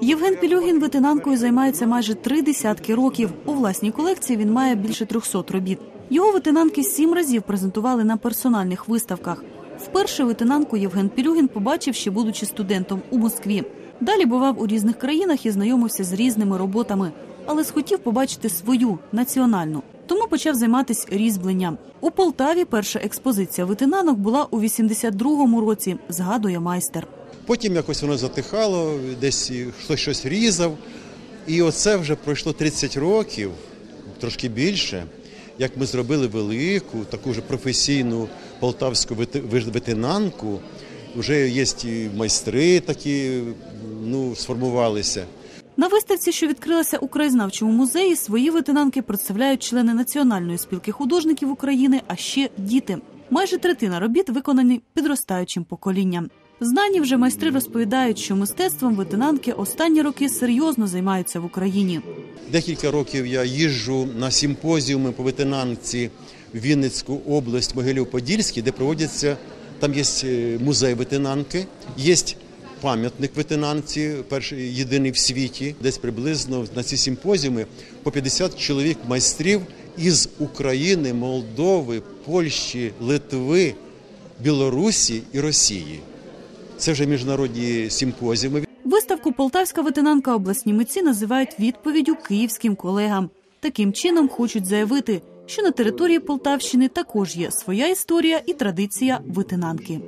Євген Пілюгін витинанкою займається майже три десятки років. У власній колекції він має більше 300 робіт. Його витинанки сім разів презентували на персональних виставках. Вперше витинанку Євген Пілюгін побачив ще будучи студентом у Москві. Далі бував у різних країнах і знайомився з різними роботами, але схотів побачити свою національну. Тому почав займатися різьбленням. У Полтаві перша експозиція витинанок була у 82-му році, згадує майстер. Потім якось воно затихало, десь хтось щось різав. І оце вже пройшло 30 років, трошки більше, як ми зробили велику, таку ж професійну полтавську витинанку. Вже є майстри такі ну, сформувалися. На виставці, що відкрилася у краєзнавчому музеї, свої витинанки представляють члени Національної спілки художників України, а ще діти. Майже третина робіт виконані підростаючим поколінням. Знані вже майстри розповідають, що мистецтвом витинанки останні роки серйозно займаються в Україні. Декілька років я їжджу на симпозіуми по витинанці в Вінницьку область, Могилів-Подільський, де проводяться, там є е, музей витинанки, є пам'ятник витинанці, перший єдиний в світі. Десь приблизно на ці симпозіуми по 50 чоловік майстрів із України, Молдови, Польщі, Литви, Білорусі і Росії. Це вже міжнародні симпозіуми. Виставку Полтавська витинанка обласні митці називають відповіддю київським колегам. Таким чином хочуть заявити, що на території Полтавщини також є своя історія і традиція витинанки.